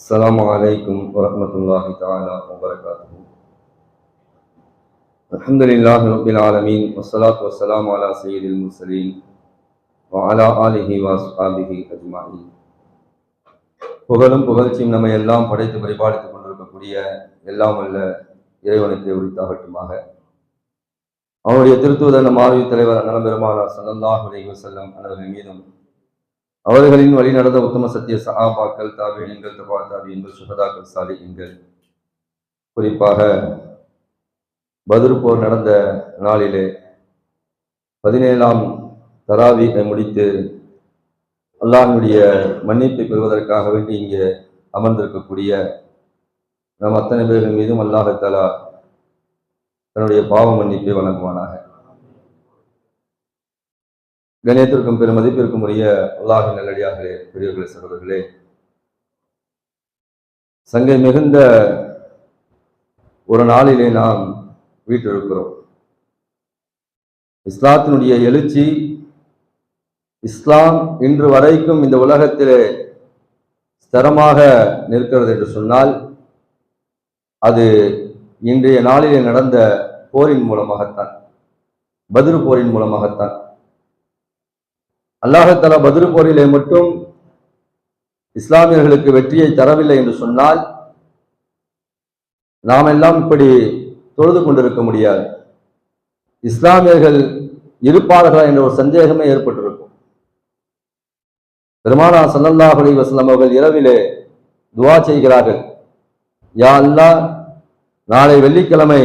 السلام عليكم ورحمة الله تعالى وبركاته الحمد لله رب العالمين والصلاة والسلام على سيد المرسلين وعلى آله وأصحابه أجمعين புகழும் புகழ்ச்சியும் நம்மை எல்லாம் படைத்து பரிபாலித்துக் கொண்டிருக்கக்கூடிய எல்லாம் வல்ல இறைவனுக்கு உரித்தாகட்டுமாக அவருடைய திருத்துவதன் மாணவி தலைவர் நலம்பெருமானார் ஸல்லல்லாஹு அலைஹி வஸல்லம் அவர்கள் மீதும் அவர்களின் வழி நடந்த உத்தம சத்திய சஹாபாக்கள் தாபியன்கள் தபா தாபியன்கள் சுகதாக்கள் சாலிகங்கள் குறிப்பாக பத்ர் போர் நடந்த நாளிலே பதினேழாம் தராவியை முடித்து அல்லாஹ்வுடைய மன்னிப்பை பெறுவதற்காக வேண்டி இங்கே அமர்ந்திருக்கக்கூடிய நம் அத்தனை பேர்கள் மீதும் அல்லாஹத்தாலா தன்னுடைய பாவ மன்னிப்பை வழங்குவானாக. கணியத்திற்கும் பெருமதிப்பிற்கும் உரிய அல்லாஹ் நல்லடியார்களே பெரியவர்களே சகோதரர்களே. சங்கை மிகுந்த ஒரு நாளிலே நாம் வீட்டிருக்கிறோம். இஸ்லாத்தினுடைய எழுச்சி இஸ்லாம் இன்று வரைக்கும் இந்த உலகத்திலே ஸ்திரமாக நிற்கிறது என்று சொன்னால் அது இன்றைய நாளிலே நடந்த போரின் மூலமாகத்தான் பதிரு போரின் மூலமாகத்தான். அல்லாஹாலா பதிரு போரிலே மட்டும் இஸ்லாமியர்களுக்கு வெற்றியை தரவில்லை என்று சொன்னால் நாம் எல்லாம் இப்படி தொழுது கொண்டிருக்க முடியாது. இஸ்லாமியர்கள் இருப்பார்களா என்ற ஒரு சந்தேகமே ஏற்பட்டிருக்கும். பெருமானா சல்லல்லாஹ் அலைஹி வஸல்லம் அவர்கள் இரவிலே துவா செய்கிறார்கள். யா அல்லா நாளை வெள்ளிக்கிழமை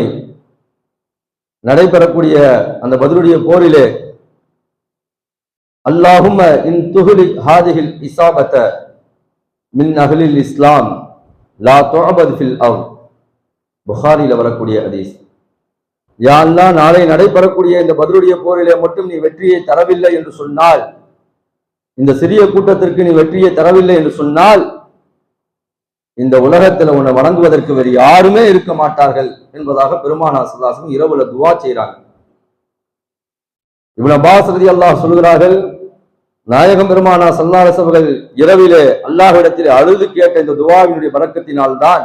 நடைபெறக்கூடிய அந்த பதிலுடைய போரிலே அல்லாஹும இன் துஹுலி ஹாதிஹில் இசாபத்த மின் அகலில் இஸ்லாம் லா துஅபத் ஃபில் அவ் புகாரியில் வரக்கூடிய ஹதீஸ். யா நாளை நடைபெறக்கூடிய இந்த பதிலுடைய போரிலே மட்டும் நீ வெற்றியை தரவில்லை என்று சொன்னால் இந்த சிறிய கூட்டத்திற்கு நீ வெற்றியை தரவில்லை என்று சொன்னால் இந்த உலகத்தில் உன்னை வணங்குவதற்கு வேறு யாருமே இருக்க மாட்டார்கள் என்பதாக பெருமானா சல்லாசம் இரவுல துவா செய்கிறாங்க இவன் அப்பாஸ் ரதி அல்லாஹ் சொல்கிறார்கள் நாயகம் பெருமானா சல்லாஸ் அவர்கள் இரவிலே அல்லாஹ்விடத்தில் அழுது கேட்ட இந்த துவாவினுடைய பறக்கத்தினால்தான்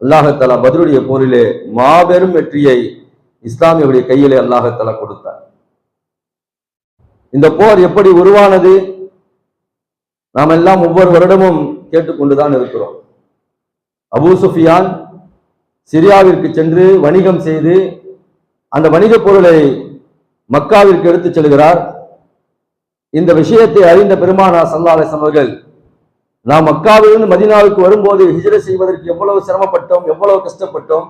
அல்லாஹத்தலா பதிலுடைய போரிலே மாபெரும் வெற்றியை இஸ்லாமியுடைய கையிலே அல்லாஹத்தலா கொடுத்தார். இந்த போர் எப்படி உருவானது? நாம் எல்லாம் ஒவ்வொரு வருடமும் கேட்டுக்கொண்டுதான் இருக்கிறோம். அபு சுஃபியான் சிரியாவிற்கு சென்று வணிகம் செய்து அந்த வணிகப் பொருளை மக்காவிற்கு எடுத்துச் செல்கிறார். இந்த விஷயத்தை அறிந்த பெருமானா சல்லாலை அவர்கள் நாம் மக்காவிலிருந்து மதினாவுக்கு வரும்போது ஹிஜ்ர செய்வதற்கு எவ்வளவு சிரமப்பட்டோம் எவ்வளவு கஷ்டப்பட்டோம்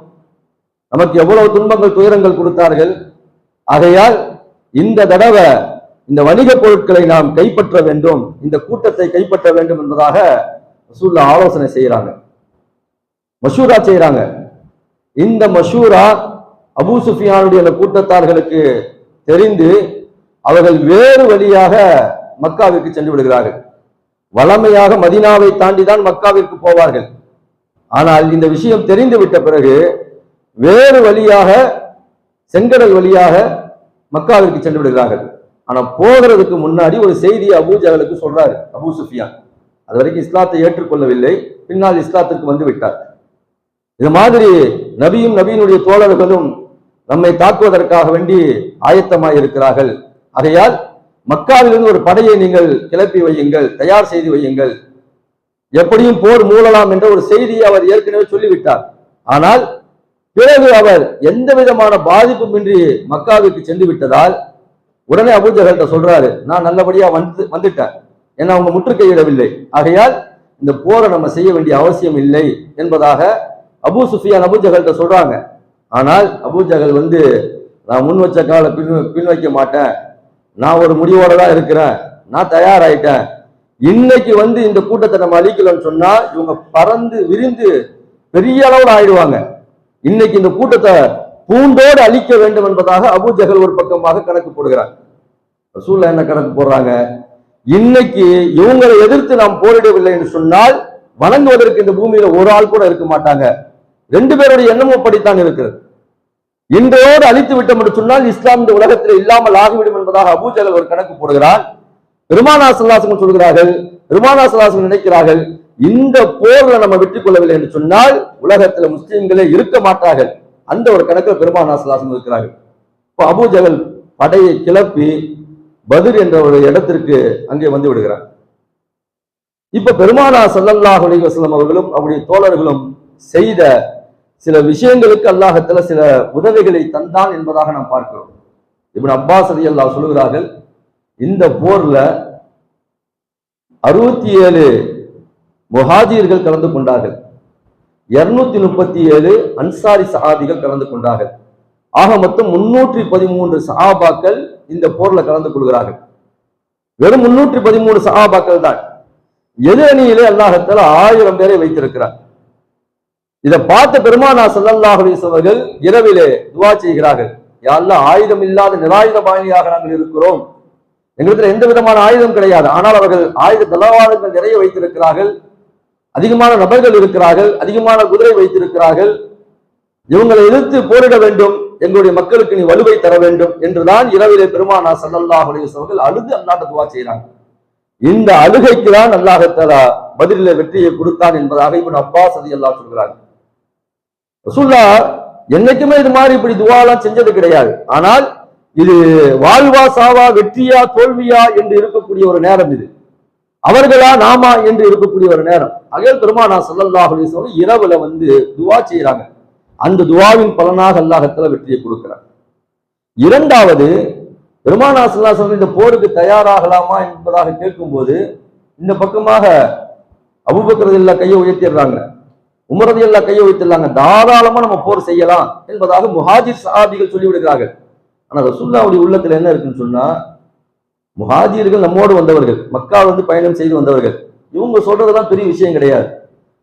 நமக்கு எவ்வளவு துன்பங்கள் துயரங்கள் கொடுத்தார்கள். ஆகையால் இந்த தடவை இந்த வணிகப் பொருட்களை நாம் கைப்பற்ற வேண்டும் இந்த கூட்டத்தை கைப்பற்ற வேண்டும் என்பதாக ரசூல்லா ஆலோசனை செய்கிறாங்க. மஷூரா செய்கிறாங்க. இந்த மஷூரா அபு சுஃபியானுடைய அந்த கூட்டத்தார்களுக்கு தெரிந்து அவர்கள் வேறு வழியாக மக்காவிற்கு சென்று விடுகிறார்கள். வளமையாக மதினாவை தாண்டி தான் மக்காவிற்கு போவார்கள். ஆனால் இந்த விஷயம் தெரிந்து விட்ட பிறகு வேறு வழியாக செங்கடல் வழியாக மக்காவிற்கு சென்று விடுகிறார்கள். ஆனா போகிறதுக்கு முன்னாடி ஒரு செய்தி அபூ ஜஹலுக்கு சொல்றாரு அபூ சுஃபியான். அது வரைக்கும் இஸ்லாத்தை ஏற்றுக்கொள்ளவில்லை பின்னால் இஸ்லாத்திற்கு வந்து விட்டார். இது மாதிரி நபியும் நபியினுடைய தோழர்களும் நம்மை தாக்குவதற்காக வேண்டி ஆயத்தமாக இருக்கிறார்கள் ஆகையால் மக்காவிலிருந்து ஒரு படையை நீங்கள் கிளப்பி வையுங்கள் தயார் செய்து வையுங்கள். எப்படியும் போர் மூழலாம் என்ற ஒரு செய்தியை அவர் ஏற்கனவே சொல்லிவிட்டார். ஆனால் பிறகு அவர் எந்த விதமான பாதிப்புமின்றி மக்காவிற்கு சென்று விட்டதால் உடனே அபூஜர்கள்ட்ட சொல்றாரு நான் நல்லபடியா வந்து வந்துட்டேன். ஏன்னா அவங்க முற்றுகையிடவில்லை ஆகையால் இந்த போரை நம்ம செய்ய வேண்டிய அவசியம் இல்லை என்பதாக அபு சுஃபியான் அபூஜர்கள்ட்ட சொல்றாங்க. ஆனால் அபூஜகல் வந்து நான் முன் வச்ச காலை பின் பின் வைக்க மாட்டேன். நான் ஒரு முடிவோட தான் இருக்கிறேன். நான் தயாராயிட்டேன். இன்னைக்கு வந்து இந்த கூட்டத்தை நம்ம அழிக்கலன்னு சொன்னா இவங்க பறந்து விரிந்து பெரிய அளவில் ஆயிடுவாங்க. இன்னைக்கு இந்த கூட்டத்தை பூண்டோடு அழிக்க வேண்டும் என்பதாக அபூஜகல் ஒரு பக்கமாக கணக்கு போடுகிறார். ரசூல்ல என்ன கணக்கு போடுறாங்க? இன்னைக்கு இவங்களை எதிர்த்து நாம் போரிடவில்லை என்று சொன்னால் வணங்குவதற்கு இந்த பூமியில ஒரு ஆள் கூட இருக்க மாட்டாங்க. ரெண்டு பேருடைய எண்ணமும் அப்படித்தான் இருக்கிறது. இன்றையோடு அழித்து விட்டோம் என்று சொன்னால் இஸ்லாம் இந்த உலகத்தில் இல்லாமல் ஆகிவிடும் என்பதாக அபூஜகல் ஒரு கணக்கு போடுகிறார். பெருமானா சல்லாசங்கள் சொல்கிறார்கள் பெருமானா சல்லாசங்கள் நினைக்கிறார்கள் இந்த போர்ல நம்ம வெற்றி கொள்ளவில்லை என்று சொன்னால் உலகத்துல முஸ்லிம்களே இருக்க மாட்டார்கள். அந்த ஒரு கணக்கில் பெருமானா இருக்கிறார்கள். இப்போ அபூஜகல் படையை கிளப்பி பதிர் என்ற ஒரு இடத்திற்கு அங்கே வந்து விடுகிறார். இப்ப பெருமானா சல்லல்லாஹ் அலைஹி அவர்களும் அவருடைய தோழர்களும் செய்த சில விஷயங்களுக்கு அல்லாஹத்துல சில உதவிகளை தந்தான் என்பதாக நாம் பார்க்கிறோம். இப்படி அப்பாஸ் ரலியல்லாஹு சொல்லுகிறார்கள் இந்த போர்ல அறுபத்தி ஏழு முஹாஜியர்கள் கலந்து கொண்டார்கள். இருநூத்தி முப்பத்தி ஏழு அன்சாரி சஹாபிகள் கலந்து கொண்டார்கள். ஆக மொத்தம் முன்னூற்றி பதிமூன்று சஹாபாக்கள் இந்த போர்ல கலந்து கொள்கிறார்கள். வெறும் முன்னூற்றி பதிமூணு சஹாபாக்கள் தான் எது அணியிலே அல்லாஹத்தால ஆயிரம் பேரை வைத்திருக்கிறார். இதை பார்த்த பெருமானா ஸல்லல்லாஹு அவர்கள் இரவிலே துவா செய்கிறார்கள். யாரெல்லாம் ஆயுதம் இல்லாத நிராயுத பாணியாக நாங்கள் இருக்கிறோம். எங்களுக்கு எந்த விதமான ஆயுதம் கிடையாது. ஆனால் அவர்கள் ஆயுத தளவாடங்கள் நிறைய வைத்திருக்கிறார்கள். அதிகமான நபர்கள் இருக்கிறார்கள். அதிகமான குதிரை வைத்திருக்கிறார்கள். இவங்களை எதிர்த்து போரிட வேண்டும். எங்களுடைய மக்களுக்கு நீ வலுவை தர வேண்டும். என்றுதான் இரவிலே பெருமானா ஸல்லல்லாஹு அவர்கள் அழுது அல்லாஹ் துவா செய்கிறாங்க. இந்த அழுகைக்கு தான் அல்லாஹத்தாலா பதிலில் வெற்றியை கொடுத்தான் என்பதாக இவன் அப்பா அது எல்லாம் சொல்கிறாங்க. ரசூல்லா என்னைக்குமே இது மாதிரி இப்படி துவாலாம் செஞ்சது கிடையாது. ஆனால் இது வாழ்வா சாவா வெற்றியா தோல்வியா என்று இருக்கக்கூடிய ஒரு நேரம் இது. அவர்களா நாமா என்று இருக்கக்கூடிய ஒரு நேரம். அகல் பெருமானா ஸல்லல்லாஹு அலைஹி இரவுல வந்து துவா செய்யறாங்க அந்த துவாவின் பலனாக அல்லாஹத்துல வெற்றியை கொடுக்கிறார். இரண்டாவது பெருமானா ஸல்லல்லாஹு அலைஹி இந்த போருக்கு தயாராகலாமா என்பதாக கேட்கும்போது இந்த பக்கமாக அபூபக்கர் இல்ல கையை உயர்த்திடுறாங்க. உமரது எல்லாம் கையை உயர்த்திடுறாங்க தாராளமா நம்ம போர் செய்யலாம் என்பதாக முஹாஜிர் சஹாபிகள் சொல்லி விடுகிறார்கள் ஆனா ரசுல்லாவுடைய உள்ளத்துல என்ன இருக்குன்னு சொன்னா முஹாஜிர்கள் நம்மோடு வந்தவர்கள் மக்கா வந்து பயணம் செய்து வந்தவர்கள். இவங்க சொல்றதெல்லாம் பெரிய விஷயம் கிடையாது.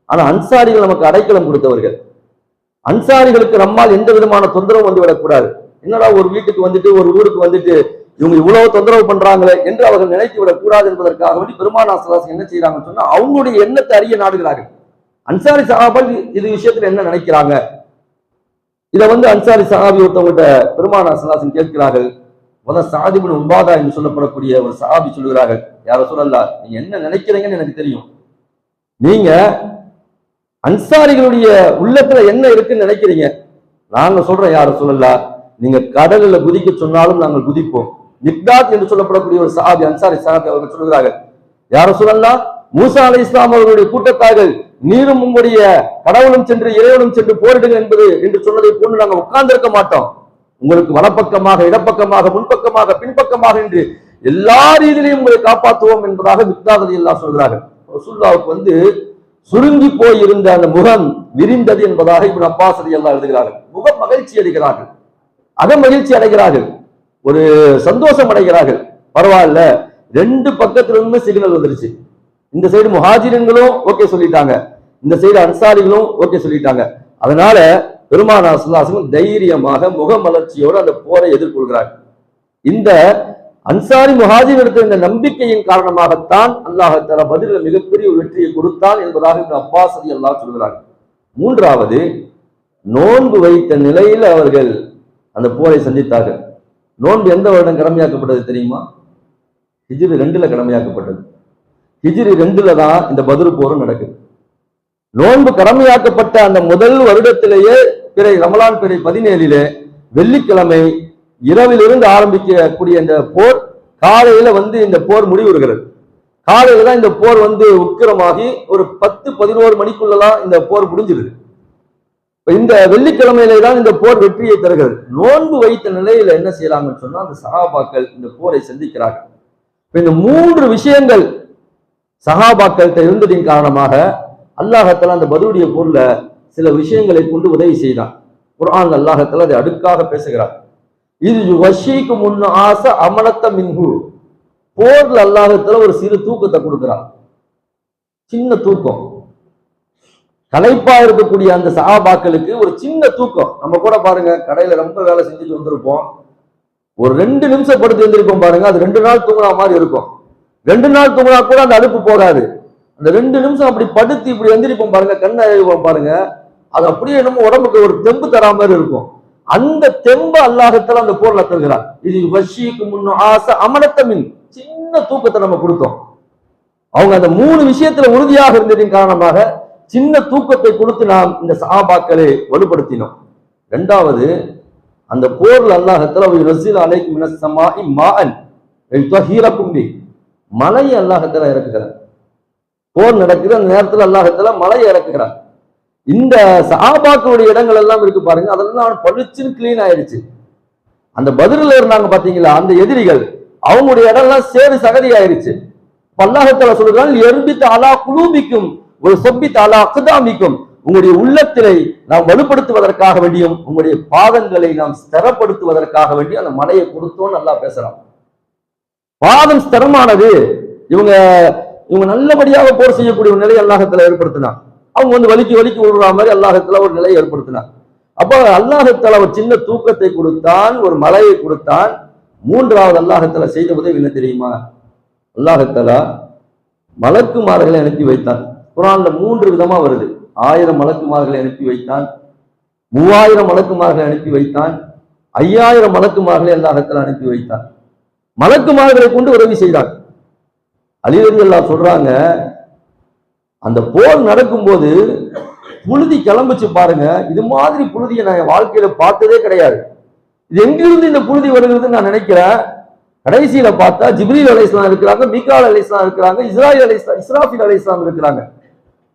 ஆனா அன்சாரிகள் நமக்கு அடைக்கலம் கொடுத்தவர்கள். அன்சாரிகளுக்கு நம்மால் எந்த விதமான தொந்தரவும் வந்து விடக்கூடாது. என்னடா ஒரு வீட்டுக்கு வந்துட்டு ஒரு ஊருக்கு வந்துட்டு இவங்க இவ்வளவு தொந்தரவு பண்றாங்களே என்று அவர்கள் நினைத்து விடக் கூடாது என்பதற்காக வேண்டி பெருமானா என்ன செய்யறாங்கன்னு சொன்னா அவங்களுடைய எண்ணத்தை அறிய நாடுகிறார்கள். அன்சாரி சஹாபல் இது விஷயத்துல என்ன நினைக்கிறாங்க? இதை வந்து அன்சாரி சஹாபி ஒருத்தவங்கள்ட்ட பெருமானா சலாசன் கேட்கிறார்கள். முதல் சாதிபுன் உபாதா என்று சொல்லப்படக்கூடிய ஒரு சஹாபி சொல்லுகிறார்கள். யாரோ சொல்லலா நீங்க என்ன நினைக்கிறீங்கன்னு எனக்கு தெரியும். நீங்க அன்சாரிகளுடைய உள்ளத்துல என்ன இருக்குன்னு நினைக்கிறீங்க? நாங்க சொல்றோம் யார சொல்லலா நீங்க கடலில் குதிக்க சொன்னாலும் நாங்கள் குதிப்போம். மிக்தாத் என்று சொல்லப்படக்கூடிய ஒரு சஹாபி அன்சாரி சஹாபி அவர்கள் சொல்கிறார்கள் யார சொல்லலாம் மூசா அலி இஸ்லாம் அவர்களுடைய கூட்டத்தார்கள் நீரும் உங்களுடைய கடவுளும் சென்று இறைவனும் சென்று போரிடுங்க என்பது என்று சொன்னதை போன்று நாங்கள் உட்கார்ந்திருக்க மாட்டோம். உங்களுக்கு வலப்பக்கமாக இடப்பக்கமாக முன்பக்கமாக பின்பக்கமாக என்று எல்லா ரீதியிலையும் உங்களை காப்பாற்றுவோம் என்பதாக மிக்தாத் எல்லாம் சொல்கிறார்கள். ரசூல்லாவுக்கு வந்து சுருங்கி போய் இருந்த அந்த முகம் விரிந்தது என்பதாக இப்ப அப்பாசதி எல்லாம் எழுதுகிறார்கள். முகம் மகிழ்ச்சி அடைகிறார்கள். அக மகிழ்ச்சி அடைகிறார்கள். ஒரு சந்தோஷம் அடைகிறார்கள். பரவாயில்ல. ரெண்டு பக்கத்திலிருந்து சிக்னல் வந்துருச்சு. இந்த சைடு முஹாஜிரன்களும் ஓகே சொல்லிட்டாங்க. இந்த சைடு அன்சாரிகளும் ஓகே சொல்லிட்டாங்க. அதனால பெருமானா சுல்லாசமும் தைரியமாக முகமலர்ச்சியோடு அந்த போரை எதிர்கொள்கிறார். இந்த அன்சாரி முஹாஜிர் எடுத்த இந்த நம்பிக்கையின் காரணமாகத்தான் அல்லாஹால பதில மிகப்பெரிய ஒரு வெற்றியை கொடுத்தான் என்பதாக இந்த அப்பாஸ் அலி அல்லாஹ் சொல்கிறார்கள் மூன்றாவது நோன்பு வைத்த நிலையில் அவர்கள் அந்த போரை சந்தித்தார்கள். நோன்பு எந்த வருடம் கடமையாக்கப்பட்டது தெரியுமா? இது ரெண்டுல கடமையாக்கப்பட்டது. ஹிஜிரி ரெண்டுல தான் இந்த பதில் போரும் நடக்குது. நோன்பு கடமையாக்கப்பட்ட அந்த முதல் வருடத்திலேயே பிறை ரமலான் பிறை பதினேழிலே வெள்ளிக்கிழமை இரவிலிருந்து ஆரம்பிக்கக்கூடிய இந்த போர் காலையில வந்து இந்த போர் முடிவுறுகிறது. காலையில தான் இந்த போர் வந்து உக்கிரமாகி ஒரு பத்து பதினோரு மணிக்குள்ளதான் இந்த போர் முடிஞ்சிருது. இந்த வெள்ளிக்கிழமையிலே தான் இந்த போர் வெற்றியை தருகிறது. நோன்பு வைத்த நிலையில என்ன செய்யலாங்கன்னு சொன்னா அந்த சகாபாக்கள் இந்த போரை சந்திக்கிறார்கள். இந்த மூன்று விஷயங்கள் சகாபாக்கள்கிட்ட இருந்ததின் காரணமாக அல்லாஹத்தில் அந்த பதுவுடைய போர்ல சில விஷயங்களை கொண்டு உதவி செய்தான். குரான் அல்லாஹத்தில் அதை அடுக்காக பேசுகிறார். இது வஷிக்கு முன்ன ஆசை அமலத்த மின்ஹு. போர்ல அல்லாஹத்துல ஒரு சிறு தூக்கத்தை கொடுக்குறான். சின்ன தூக்கம். களைப்பா இருக்கக்கூடிய அந்த சகாபாக்களுக்கு ஒரு சின்ன தூக்கம். நம்ம கூட பாருங்க கடையில ரொம்ப வேலை செஞ்சுட்டு வந்திருப்போம். ஒரு ரெண்டு நிமிஷம் படுத்து எழுந்திருப்போம் பாருங்க அது ரெண்டு நாள் தூங்குற மாதிரி இருக்கும். ரெண்டு நாள் தூங்கினா கூட அந்த அடுப்பு போகாது. அந்த ரெண்டு நிமிஷம் அப்படி படுத்து இப்படி எந்திரிப்போம் பாருங்க கண்ணை எழுவோம் பாருங்க. அது அப்படியே நம்ம உடம்புக்கு ஒரு தெம்பு தரா மாதிரி இருக்கும். அந்த தெம்பு அல்லாஹத்துல அந்த போர்ல தருகிறார். இது வஷிக்கு முன்னும் ஆசை அமலத்தமின் சின்ன தூக்கத்தை நம்ம கொடுத்தோம். அவங்க அந்த மூணு விஷயத்துல உறுதியாக இருந்ததின் காரணமாக சின்ன தூக்கத்தை கொடுத்து நாம் இந்த சஹாபாக்களை வலுப்படுத்தினோம். ரெண்டாவது அந்த போர்ல அல்லாஹத்துல ரசில் அலைக்கும் மினசமாஇ மாஅன் யுத்தஹீரக்கும் அல்லாஹத்தில் மலையை அல்லாஹத்துல இறக்குகிறார் போர் நடக்குது அந்த நேரத்துல அல்லாஹத்துல மலையை இறக்குகிறார் இந்த சஹாபாக்களுடைய இடங்கள் எல்லாம் இருக்கு பாருங்க அதெல்லாம் பளிச்சுன்னு கிளீன் ஆயிடுச்சு. அந்த பதிலில் இருந்தாங்க பாத்தீங்களா அந்த எதிரிகள் அவங்களுடைய இடம்லாம் சேறு சகதி ஆயிருச்சு. பல்லாகத்தில் சொல்கிறான் எர்பித் அலா குலூபிக்கும் ஒரு சொப்பித் அலா அக்குதாமிக்கும் உங்களுடைய உள்ளத்திலே நாம் வலுப்படுத்துவதற்காக வேண்டியும் உங்களுடைய பாதங்களை நாம் ஸ்திரப்படுத்துவதற்காக வேண்டியும் அந்த மலையை கொடுத்தோம் நல்லா பேசுறான். பாதம் ஸ்திரமானது. இவங்க இவங்க நல்லபடியாக போர் செய்யக்கூடிய ஒரு நிலை அல்லாஹத்துல ஏற்படுத்தினான் அவங்க வந்து வலிக்கு வலிக்கு விடுற மாதிரி அல்லாஹத்துல ஒரு நிலையை ஏற்படுத்தினான் அப்போ அல்லாஹத்துல ஒரு சின்ன தூக்கத்தை கொடுத்தான் ஒரு மலையை கொடுத்தான் மூன்றாவது அல்லாஹத்துல செய்த உதவி என்ன தெரியுமா? அல்லாஹத்தாலா மலக்குமார்களை அனுப்பி வைத்தான். குரான்ல மூன்று விதமா வருது. ஆயிரம் மலக்குமார்களை அனுப்பி வைத்தான். மூவாயிரம் மலக்குமார்களை அனுப்பி வைத்தான். ஐயாயிரம் மலக்குமார்களை அல்லாஹத்துல அனுப்பி வைத்தான். மலக்குமார்களை கொண்டு உதவி செய்தார். அலிரதி சொல்றாங்க அந்த போர் நடக்கும்போது புழுதி கிளம்புச்சு பாருங்க. இது மாதிரி புழுதியை நான் என் வாழ்க்கையில பார்த்ததே கிடையாது. இது எங்கிருந்து இந்த புழுதி வருகிறதுன்னு நான் நினைக்கிறேன். கடைசியில பார்த்தா ஜிப்ரீல் அலை இஸ்லாம் இருக்கிறாங்க மிகால் அலை இஸ்லாம் இருக்கிறாங்க இஸ்ராயில் அலை இஸ்லாம் இஸ்ராஃபில் அலை இஸ்லாம் இருக்கிறாங்க.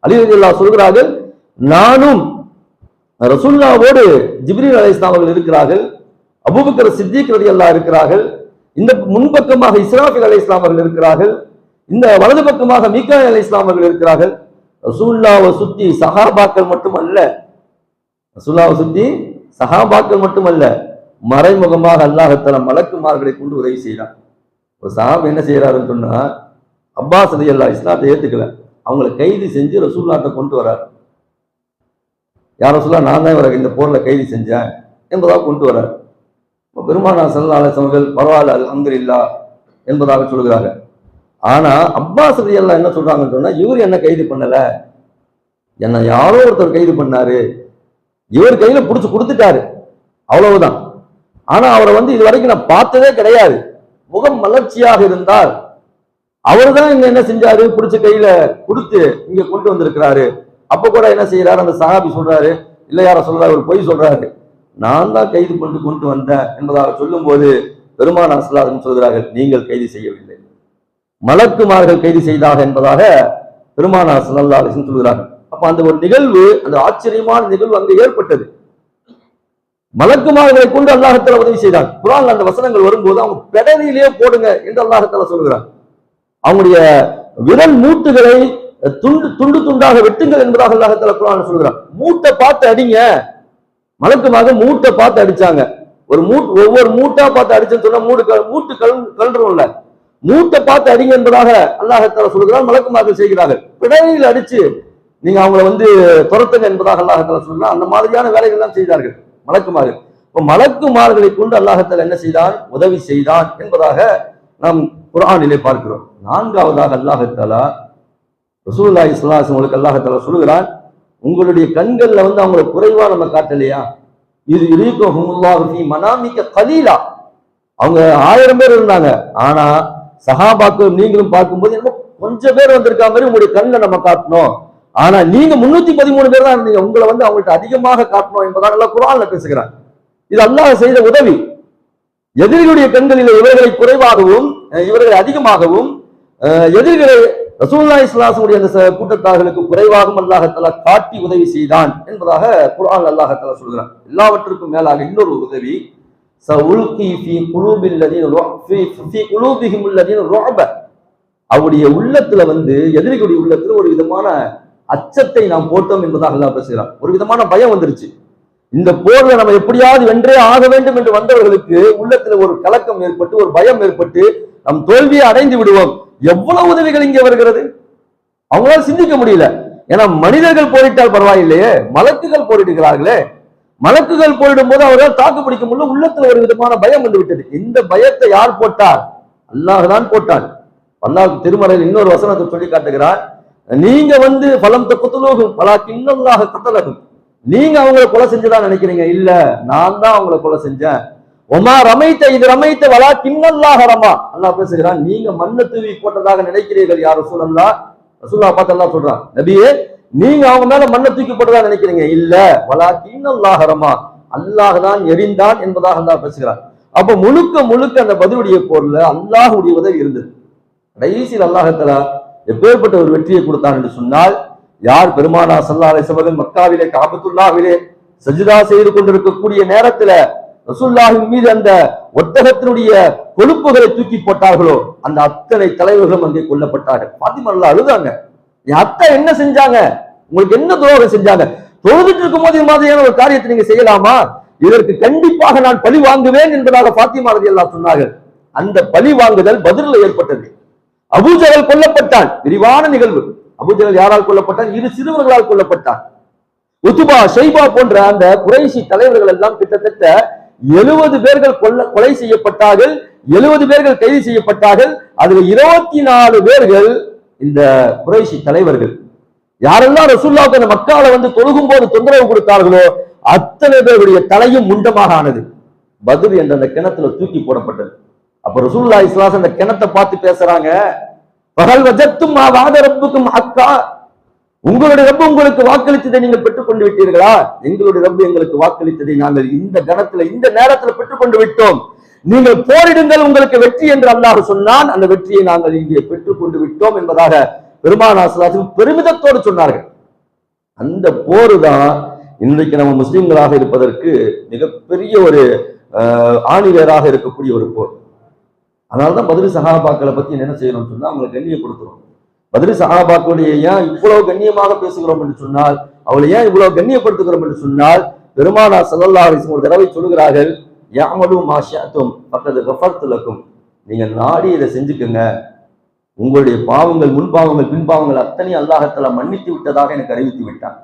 அலிரதில்லா சொல்கிறார்கள் நானும் ரசுல்லாவோடு ஜிப்ரீல் அலை இஸ்லாம் அவர்கள் இருக்கிறார்கள் அபூபக்கர் சித்திக் ரதி அல்லா இருக்கிறார்கள் இந்த முன்பக்கமாக இஸ்ராஃபில் அலை இஸ்லாம் அவர்கள் இருக்கிறார்கள். இந்த வலது பக்கமாக மீக்கா அலை இஸ்லாம் அவர்கள் இருக்கிறார்கள். ரசூல்லாவை சுத்தி சஹாபாக்கள் மட்டுமல்ல. ரசூல்லாவை சுத்தி சஹாபாக்கள் மட்டுமல்ல. மறைமுகமாக அல்லாஹத்தல மலக்குமார்களை கொண்டு உதவி செய்யறான் ஒரு சஹாப் என்ன செய்யறாருன்னு சொன்னா அப்பாஸ் அலி அல்லா இஸ்லாத்தை ஏத்துக்கல. அவங்கள கைது செஞ்சு ரசூல்லாத்தை கொண்டு வரார். யார் ரசூல்லா நான் தான் இவரை இந்த போர்ல கைது செஞ்சேன் என்பதாக கொண்டு வரார். பெருமானா சல்லா அவர்கள் பரவாயில்ல அல்ஹம்துலில்லா என்பதாக சொல்கிறாங்க ஆனால் அப்பாஸ் எல்லாம் என்ன சொல்கிறாங்கன்னு சொன்னால் இவர் என்ன கைது பண்ணலை? என்னை யாரோ ஒருத்தர் கைது பண்ணாரு. இவர் கையில் பிடிச்சி கொடுத்துட்டாரு. அவ்வளவுதான். ஆனால் அவரை வந்து இது வரைக்கும் நான் பார்த்ததே கிடையாது. முகம் மலர்ச்சியாக இருந்தால் அவர் தான் இங்கே என்ன செஞ்சாரு? பிடிச்ச கையில் கொடுத்து இங்கே கொண்டு வந்திருக்கிறாரு. அப்போ கூட என்ன செய்கிறாரு அந்த சஹாபி சொல்கிறாரு இல்லை யாரை சொல்கிறாரு ஒரு பொய் சொல்கிறாரு நான் தான் கைது கொண்டு கொண்டு வந்தேன் என்பதாக சொல்லும் போது பெருமான சல்லாதன் சொல்கிறார்கள் நீங்கள் கைது செய்யவில்லை. மலக்குமார்கள் கைது செய்தாக என்பதாக பெருமான சல்லா அலிசன் சொல்கிறார்கள். அப்ப அந்த ஒரு நிகழ்வு அந்த ஆச்சரியமான நிகழ்வு அங்கு ஏற்பட்டது. மலக்குமார்களை கொண்டு அல்லாஹத்தில் உதவி செய்தார். குரான் அந்த வசனங்கள் வரும்போது அவங்க பெடலிலே போடுங்க என்று அல்லாஹத்தில் சொல்கிறார். அவங்களுடைய விரல் மூட்டுகளை துண்டு துண்டு துண்டாக வெட்டுங்கள் என்பதாக அல்லாஹத்தில் குரான் சொல்கிறார். மூட்டை பார்த்து அடிங்க. வழக்கமாக மூட்டை பார்த்து அடிச்சாங்க. ஒரு மூட் ஒவ்வொரு மூட்டா பார்த்து அடிச்சுன்னு சொன்னா மூடு மூட்டு கல் கல்றோம்ல மூட்டை பார்த்து அடிங்க என்பதாக அல்லாஹத்தால சொல்கிறார் மலக்குமார்கள் செய்கிறார்கள். பிடலில் அடிச்சு நீங்க அவங்களை வந்து துரத்துங்க என்பதாக அல்லாஹத்தால சொல்கிறார் அந்த மாதிரியான வேலைகள் எல்லாம் செய்தார்கள் மலக்குமார்கள் இப்ப மலக்குமார்களை கொண்டு அல்லாஹத்தால் என்ன செய்தான்? உதவி செய்தான் என்பதாக நாம் குரானிலே பார்க்கிறோம். நான்காவதாக அல்லாஹத்தாலா ரசூலுல்லாஹி ஸல்லல்லாஹு உங்களுக்கு அல்லாஹத்தாலா சொல்கிறான் உங்களுடைய கண்கள்ல வந்து அவங்களை குறைவா நம்ம காட்டலையா? இது இலீகஹுமுல்லாஹு மனாமிக்க கலீலா. அவங்க ஆயிரம் பேர் இருந்தாங்க. ஆனா சகாபாக்கள் நீங்களும் பார்க்கும்போது என்ன கொஞ்சம் பேர் வந்திருக்கா மாதிரி உங்களுடைய கண்ணில் நம்ம காட்டணும். ஆனா நீங்க முன்னூத்தி பதிமூணு பேர் தான் இருந்தீங்க. உங்களை வந்து அவங்கள்ட்ட அதிகமாக காட்டணும் என்பதாக எல்லாம் குரான்ல பேசுகிறான். இது அல்லாஹ் செய்த உதவி. எதிரிகளுடைய கண்களில் இவர்களை குறைவாகவும் இவர்களை அதிகமாகவும் எதிரிகளை ரசூல்லா இஸ்லாசனுடைய அந்த கூட்டத்தார்களுக்கு குறைவாகவும் அல்லாஹத்தலா காட்டி உதவி செய்தான் என்பதாக குரான் அல்லாஹத்தலா சொல்கிறான். எல்லாவற்றுக்கும் மேலாக இன்னொரு உதவி ஃபீ- அவருடைய உள்ளத்துல வந்து எதிரிகளுடைய உள்ளத்துல ஒரு விதமான அச்சத்தை நாம் போட்டோம் என்பதாக எல்லாம் பேசுகிறான். ஒரு விதமான பயம் வந்துருச்சு. இந்த போர்ல நம்ம எப்படியாவது வென்றே ஆக வேண்டும் என்று வந்தவர்களுக்கு உள்ளத்துல ஒரு கலக்கம் ஏற்பட்டு ஒரு பயம் ஏற்பட்டு நம் தோல்வியை அடைந்து விடுவோம். எவ்வளவு உதவிகள் இங்கே வருகிறது? அவங்களால சிந்திக்க முடியல. ஏன்னா மனிதர்கள் போரிட்டால் பரவாயில்லையே மலக்குகள் போரிடுகிறார்களே. மலக்குகள் போரிடும் போது அவர்கள் தாக்கு பிடிக்க முடியல உள்ளத்துல ஒரு விதமான பயம் வந்து விட்டது. இந்த பயத்தை யார் போட்டார்? அல்லாஹ் தான் போட்டான். அல்லாஹ் திருமறையில் இன்னொரு வசனத்தை சொல்லி காட்டுகிறார். நீங்க வந்து பலம் தப்புத்தலோகும் பலா கிண்ணல்லாக கத்தலகும் நீங்க அவங்கள கொலை செஞ்சதா நினைக்கிறீங்க? இல்ல நான் தான் அவங்கள கொலை செஞ்சேன். ஒமா ரமைத்த இது ரமைத்த வலா கிண்ணல்லாக ரமா. அல்லா பேசுகிறான் நீங்க மண்ணை தூவி போட்டதாக நினைக்கிறீர்கள் யார் ரசூலல்லா. ரசூல்லா பார்த்து அல்லாஹ் சொல்றான் நபியே நீங்க அவங்க மேல மண்ணை தூக்கி போட்டதா நினைக்கிறீங்க? இல்ல. வலா கிண்ணல்லாக ரமா. அல்லாஹ் தான் எரிந்தான் என்பதாக அல்லாஹ் பேசுகிறான். அப்ப முழுக்க முழுக்க அந்த பதிலுடைய போர்ல அல்லாஹுடைய உதவி இருந்தது. கடைசியில் அல்லாஹத்தலா எப்பேற்பட்ட ஒரு வெற்றியை கொடுத்தான் என்று சொன்னால் யார் பெருமானா சல்லா அலிசபகன் மக்காவிலே காபத்துல்லாவிலே சஜிதா செய்து கொண்டிருக்கக்கூடிய நேரத்துல ரசூல்லாவின் மீது அந்த ஒட்டகத்தினுடைய கொழுப்புகளை தூக்கி போட்டார்களோ அந்த அத்தனை தலைவர்களும் அங்கே கொல்லப்பட்டார்கள். பாத்திமல்லா அழுதாங்க. என் அத்தை என்ன செஞ்சாங்க? உங்களுக்கு என்ன துரோகம் செஞ்சாங்க? தொழுதுட்டு இருக்கும் போது இது மாதிரியான ஒரு காரியத்தை நீங்க செய்யலாமா? இதற்கு கண்டிப்பாக நான் பழி வாங்குவேன் என்பதாக பாத்திமா ரதி எல்லாம் சொன்னார்கள். அந்த பழி வாங்குதல் பதிலில் ஏற்பட்டது. அபூஜகல் கொல்லப்பட்டான். விரிவான நிகழ்வு. அபூஜகல் யாரால் கொல்லப்பட்டான்? இரு சிறுவர்களால் கொல்லப்பட்டான். உத்துபா ஷைபா போன்ற அந்த குறைசி தலைவர்கள் எல்லாம் கிட்டத்தட்ட எழுபது பேர்கள் கொல்ல கொலை செய்யப்பட்டார்கள். எழுபது பேர்கள் கைது செய்யப்பட்டார்கள். அதுல இருபத்தி நாலு பேர்கள் இந்த குறைசி தலைவர்கள். யாரெல்லாம் ரசூல்லாவுக்கு அந்த மக்கால வந்து தொழுகும் போது தொந்தரவு கொடுத்தார்களோ அத்தனை பேருடைய தலையும் முண்டமாக ஆனது. பதில் என்ற அந்த கிணத்துல தூக்கி போடப்பட்டது. அப்ப ரசூல்லா இஸ்லாஸ் அந்த கிணத்தை பார்த்து பேசுறாங்க. பகல் வஜத்தும் அக்கா உங்களுடைய ரப்பு உங்களுக்கு வாக்களித்ததை நீங்கள் பெற்றுக்கொண்டு விட்டீர்களா? எங்களுடைய ரப்பு எங்களுக்கு வாக்களித்ததை நாங்கள் இந்த கணத்துல இந்த நேரத்துல பெற்றுக்கொண்டு விட்டோம். நீங்கள் போரிடுங்கள் உங்களுக்கு வெற்றி என்று அல்லாஹ் சொன்னான். அந்த வெற்றியை நாங்கள் இங்கே பெற்றுக்கொண்டு விட்டோம் என்பதாக பெருமானாசலாசும் பெருமிதத்தோடு சொன்னார்கள். அந்த போரு தான் இன்றைக்கு நம்ம முஸ்லிம்களாக இருப்பதற்கு மிகப்பெரிய ஒரு ஆணிவேராக இருக்கக்கூடிய ஒரு போர். அதனாலதான் பதில் சகாபாக்களை பத்தி என்ன செய்யணும்னு சொன்னா அவங்களுக்கு கண்ணியப்படுத்துறோம். பதில் சகாபாக்களுடைய ஏன் இவ்வளவு கண்ணியமாக பேசுகிறோம் என்று சொன்னால் அவளை ஏன் இவ்வளவு கண்ணியப்படுத்துகிறோம் என்று சொன்னால் பெருமானா சல்லல்லா அலிஸ்லம் ஒரு தடவை சொல்லுகிறார்கள் யாமலும் மாஷாத்தும் பக்கத்து கஃபர்த்துலக்கும் நீங்க நாடி இதை செஞ்சுக்கோங்க. உங்களுடைய பாவங்கள் முன் பாவங்கள் அத்தனை அல்லாஹத்தலா மன்னித்து விட்டதாக எனக்கு அறிவித்து விட்டான்.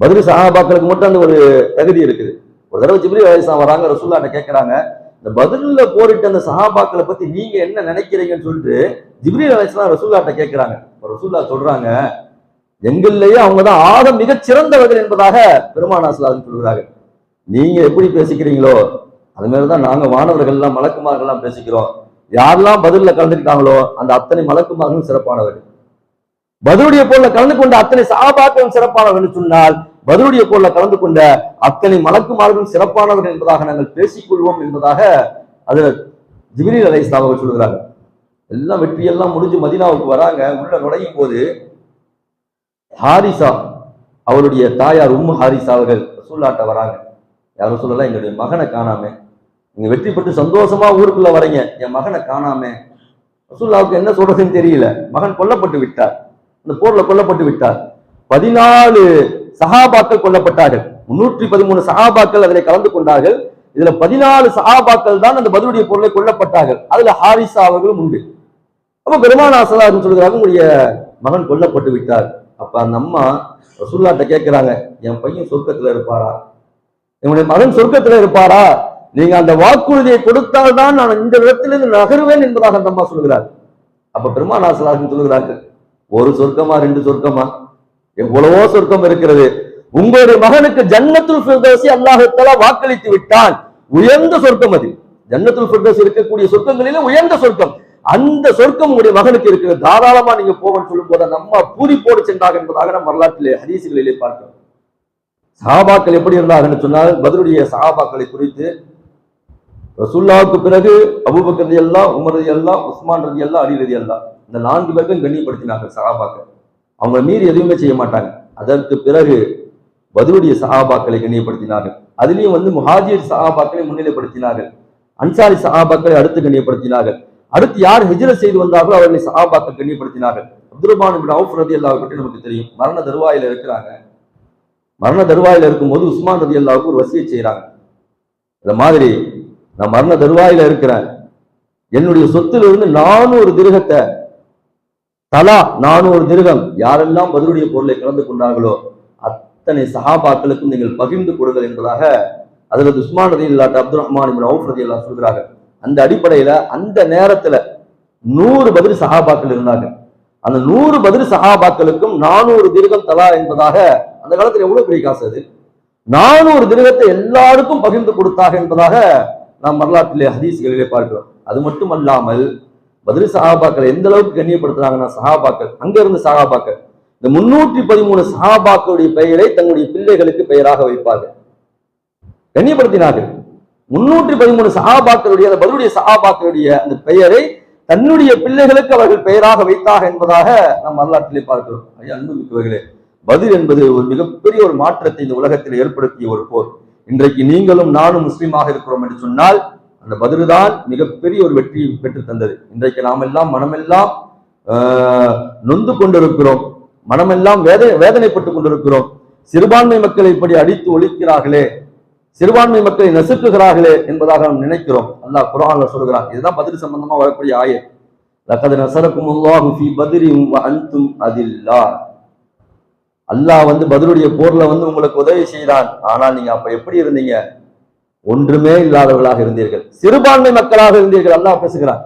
பதில் சகாபாக்களுக்கு மட்டும் அந்த ஒரு தகுதி இருக்குது. ஒரு தடவை ஜிப்ரி வயசா வராங்க ரசூல்லாட்ட கேட்கறாங்க இந்த பதில்ல போரிட்டு அந்த சஹாபாக்களை பத்தி நீங்க என்ன நினைக்கிறீங்கன்னு சொல்லிட்டு ஜிப்ரீல் அலைஸ்லாம் ரசூல்லாட்ட கேட்கிறாங்க ரசூல்லா சொல்றாங்க எங்கள்லயே அவங்க தான் ஆக மிகச் சிறந்தவர்கள் என்பதாக பெருமானாசலாக சொல்கிறார்கள் நீங்க எப்படி பேசிக்கிறீங்களோ அது மாதிரிதான் நாங்க மாணவர்கள் எல்லாம் மலக்குமார்கள் எல்லாம் பேசிக்கிறோம். யாரெல்லாம் பதில்ல கலந்துக்கிட்டாங்களோ அந்த அத்தனை மலக்குமார்களும் சிறப்பானவர்கள். பதிலுடைய போல கலந்து கொண்ட அத்தனை சாபாக்களும் சிறப்பானவர்கள் சொன்னால் பதிலுடைய போல கலந்து கொண்ட அத்தனை மலக்குமார்களும் சிறப்பானவர்கள் என்பதாக நாங்கள் பேசிக்கொள்வோம் என்பதாக அதுல ஜிபிரில் அலை அவர்கள் சொல்கிறாங்க எல்லாம் வெற்றியெல்லாம் முடிஞ்சு மதினாவுக்கு வராங்க உள்ள நுழையும் போது ஹாரிசா அவருடைய தாயார் உம்மு ஹாரிசா அவர்கள் ரசூல்லாட்ட வராங்க. யாரும் சொல்லலாம் எங்களுடைய மகனை காணாம. நீங்க வெற்றி பெற்று சந்தோஷமா ஊருக்குள்ள வரீங்க. என் மகனை காணாம. ரசூல்லாவுக்கு என்ன சொல்றதுன்னு தெரியல. மகன் கொல்லப்பட்டு விட்டார். அந்த போர்ல கொல்லப்பட்டு விட்டார். பதினாலு சஹாபாக்கள் கொல்லப்பட்டார்கள். முன்னூற்றி பதிமூணு சஹாபாக்கள் அதில் கலந்து கொண்டார்கள். இதுல பதினாலு சஹாபாக்கள் தான் அந்த பதிலுடைய பொருளை கொல்லப்பட்டார்கள். அதுல ஹாரிசா அவர்களும் உண்டு. அப்ப பெருமானாசலா சொல்கிறாங்க உங்களுடைய மகன் கொல்லப்பட்டு விட்டார். அப்ப அந்த அம்மா ரசூல்லாட்ட கேட்கிறாங்க என் பையன் சொர்க்கத்துல இருப்பாரா? என்னுடைய மகன் சொர்க்கத்துல இருப்பாரா? நீங்க அந்த வாக்குறுதியை கொடுத்தால்தான் நான் இந்த இடத்திலிருந்து நகருவேன் என்பதாக அந்த அம்மா சொல்கிறார் அப்ப பெருமானாசலாசன் சொல்லுகிறார்கள் ஒரு சொர்க்கமா ரெண்டு சொர்க்கமா? எவ்வளவோ சொர்க்கம் இருக்கிறது. உங்களுடைய மகனுக்கு ஜன்னத்துல் ஃபிர்தௌசி அல்லாஹ் வாக்களித்து விட்டான். உயர்ந்த சொர்க்கம் அது. ஜன்னத்துல் ஃபிர்தௌஸ் இருக்கக்கூடிய சொர்க்கங்களிலே உயர்ந்த சொர்க்கம். அந்த சொர்க்கம் உங்களுடைய மகனுக்கு இருக்கிறது தாராளமா நீங்க போகன்னு சொல்லும் போது நம்ம அம்மா பூரிப்போடு சென்றாக என்பதாக நம்ம வரலாற்றிலே ஹதீசுகளிலே பார்க்கிறோம். சஹாபாக்கள் எப்படி இருந்தாங்கன்னு சொன்னால் பதிலுடைய சஹாபாக்களை குறித்து ரசுல்லாவுக்கு பிறகு அபுபக்கர் எல்லாம் உமர் எல்லாம் உஸ்மான் ரதி எல்லாம் அலி ரதி எல்லாம் இந்த நான்கு பேருக்கும் கண்ணியப்படுத்தினார்கள் சஹாபாக்கள். அவங்க மீறி எதுவுமே செய்ய மாட்டாங்க. அதற்கு பிறகு பதிலுடைய சஹாபாக்களை கண்ணியப்படுத்தினார்கள். அதுலேயும் வந்து முஹாஜிர் சஹாபாக்களை முன்னிலைப்படுத்தினார்கள். அன்சாரி சஹாபாக்களை அடுத்து கண்ணியப்படுத்தினார்கள். அடுத்து யார் ஹிஜ்ரத் செய்து வந்தார்களோ அவர்களை சஹாபாக்கள் கண்ணியப்படுத்தினார்கள். அப்துல்பான் அவுஃப் ரதி அல்லாஹ் பற்றி நமக்கு தெரியும். மரண தருவாயில் இருக்கிறாங்க. மரண தருவாயில் இருக்கும்போது உஸ்மான் ரதி அல்லாவுக்கு ஒரு வசியை செய்கிறாங்க இந்த மாதிரி நான் மரண தருவாயில் இருக்கிறேன். என்னுடைய சொத்திலிருந்து நானூறு திருகத்தை தலா நானூறு திருகம். யாரெல்லாம் பதிலுடைய பொருளை கலந்து கொண்டார்களோ அத்தனை சஹாபாக்களுக்கும் நீங்கள் பகிர்ந்து கொடுங்கள் என்பதாக அதில் உஸ்மான் ரதி இல்லாட்ட அப்துல் ரஹ்மான் அவுஃப் ரதி அல்லாஹ் சொல்கிறாங்க அந்த அடிப்படையில அந்த நேரத்துல நூறு பதில் சஹாபாக்கள் இருந்தாங்க அந்த நூறு பதில் சஹாபாக்களுக்கும் நானூறு திருகம் தலா என்பதாக அந்த காலத்துல எவ்வளவு பெரிய காசு அது? நானூறு திருகத்தை எல்லாருக்கும் பகிர்ந்து கொடுத்தாக என்பதாக நாம் வரலாற்றிலே ஹதீஸ்களிலே பார்க்கிறோம். அது மட்டும் அல்லாமல் பதில் சஹாபாக்கள் எந்த அளவுக்கு கண்ணியப்படுத்துறாங்கன்னா சஹாபாக்கள். அங்க இருந்து சஹாபாக்கள். இந்த முன்னூற்றி பதிமூணு சஹாபாக்களுடைய பெயரை தங்களுடைய பிள்ளைகளுக்கு பெயராக வைப்பார்கள் கண்ணியப்படுத்தினார்கள். முன்னூற்றி பதிமூணு சஹாபாக்களுடைய அந்த பதிலுடைய சஹாபாக்களுடைய அந்த பெயரை தன்னுடைய பிள்ளைகளுக்கு அவர்கள் பெயராக வைத்தாக என்பதாக நாம் வரலாற்றிலே பார்க்கிறோம். ஐயா அன்புமிக்கவர்களே பதில் என்பது ஒரு மிகப்பெரிய ஒரு மாற்றத்தை இந்த உலகத்தில் ஏற்படுத்திய ஒரு போர். இன்றைக்கு நீங்களும் நானும் முஸ்லீமாக இருக்கிறோம் என்று சொன்னால் அந்த பதில் தான் மிகப்பெரிய ஒரு வெற்றியை பெற்று தந்தது. இன்றைக்கு நாம் எல்லாம் மனமெல்லாம் ஆஹ், நொந்து கொண்டிருக்கிறோம். மனமெல்லாம் வேத வேதனைப்பட்டு கொண்டிருக்கிறோம். சிறுபான்மை மக்களை இப்படி அடித்து ஒழிக்கிறார்களே. சிறுபான்மை மக்களை நசுக்குகிறார்களே என்பதாக நாம் நினைக்கிறோம். அல்லாஹ் குரான்ல சொல்கிறான். இதுதான் பதில் சம்பந்தமா வரக்கூடிய ஆயே லக்கது நசரக்கும் ஃபீ அன்தும் அதில்லா. அல்லாஹ் வந்து பதிலுடைய போர்ல வந்து உங்களுக்கு உதவி செய்தான். ஆனால் நீங்க அப்ப எப்படி இருந்தீங்க? ஒன்றுமே இல்லாதவர்களாக இருந்தீர்கள். சிறுபான்மை மக்களாக இருந்தீர்கள் அல்லாஹ் பேசுகிறார்.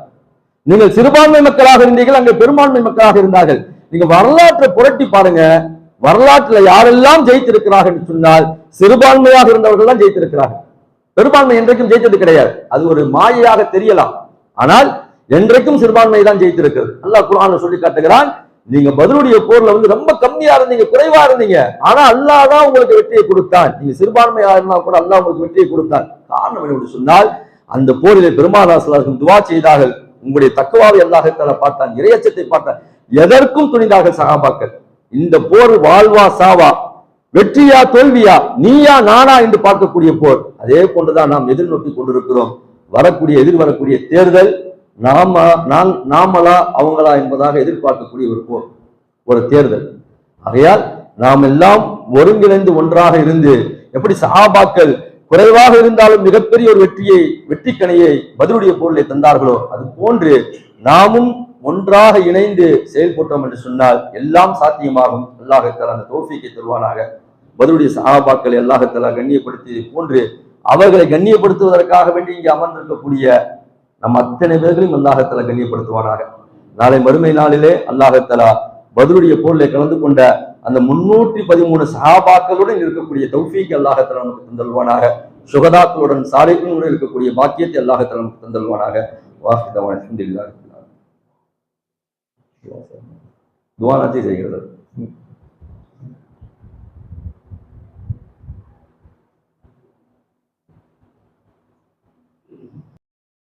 நீங்கள் சிறுபான்மை மக்களாக இருந்தீர்கள் அங்கே பெரும்பான்மை மக்களாக இருந்தார்கள். நீங்க வரலாற்றை புரட்டி பாருங்க. வரலாற்றுல யாரெல்லாம் ஜெயித்திருக்கிறார்கள் என்று சொன்னால் சிறுபான்மையாக இருந்தவர்கள் தான் ஜெயித்திருக்கிறார்கள். பெரும்பான்மை என்றைக்கும் ஜெயித்தது கிடையாது. அது ஒரு மாயையாக தெரியலாம். ஆனால் என்றைக்கும் சிறுபான்மை தான் ஜெயித்திருக்கிறது. அல்லாஹ் குர்ஆன்ல சொல்லி காட்டுகிறான் நீங்க பதிலுடைய போர்ல வந்து ரொம்ப கம்மியா இருந்தீங்க குறைவா இருந்தீங்க. ஆனா அல்லாஹ் தான் உங்களுக்கு வெற்றியை கொடுத்தான். நீங்க சிறுபான்மையா இருந்தா கூட அல்லா உங்களுக்கு வெற்றியை கொடுத்தான். காரணம் என்ன சொன்னால் அந்த போரிலே பெருமானாசலார்கள் துவா செய்தார்கள். உங்களுடைய தக்குவாவை அல்லாஹத்தால பார்த்தான் இரையச்சத்தை பார்த்தான். எதற்கும் துணிந்தார்கள் சகாபாக்கள் இந்த போர் வாழ்வா சாவா வெற்றியா தோல்வியா நீயா நானா என்று பார்க்கக்கூடிய போர். அதே போன்றுதான் நாம் எதிர்நோக்கி கொண்டிருக்கிறோம். வரக்கூடிய எதிர்வரக்கூடிய தேர்தல் நாம நான் நாமளா அவங்களா என்பதாக எதிர்பார்க்கக்கூடிய ஒரு போர் ஒரு தேர்தல். ஆகையால் நாம் எல்லாம் ஒருங்கிணைந்து ஒன்றாக இருந்து எப்படி சஹாபாக்கள் குறைவாக இருந்தாலும் மிகப்பெரிய ஒரு வெற்றியை வெற்றிக்கணையை பதிலுடைய பொருளை தந்தார்களோ அது போன்று நாமும் ஒன்றாக இணைந்து செயல்பட்டோம் என்று சொன்னால் எல்லாம் சாத்தியமாகும். அல்லாஹத்தால் அந்த தோஃபிக்கை தருவானாக. பதிலுடைய சஹாபாக்களை அல்லாஹத்தாலா கண்ணியப்படுத்தியதை போன்று அவர்களை கண்ணியப்படுத்துவதற்காக வேண்டி இங்கே அமர்ந்திருக்கக்கூடிய நம் அத்தனை பேர்களையும் அல்லாஹத்தாலா கண்ணியப்படுத்துவானாக. நாளை மறுமை நாளிலே அல்லாஹத்தலா பதிலுடைய போரிலே கலந்து கொண்ட அந்த முன்னூற்றி பதிமூணு சஹாபாக்களுடன் இருக்கக்கூடிய தௌஃபீக் அல்லாஹத்தலா நமக்கு தந்தல்வானாக. சுகதாக்களுடன் சாலைகளுடன் இருக்கக்கூடிய பாக்கியத்தை அல்லாஹத்தலா நமக்கு தந்தல்வானாக. வாசிதவான் அல்ஹம்துலில்லாஹ் செய்கிறது.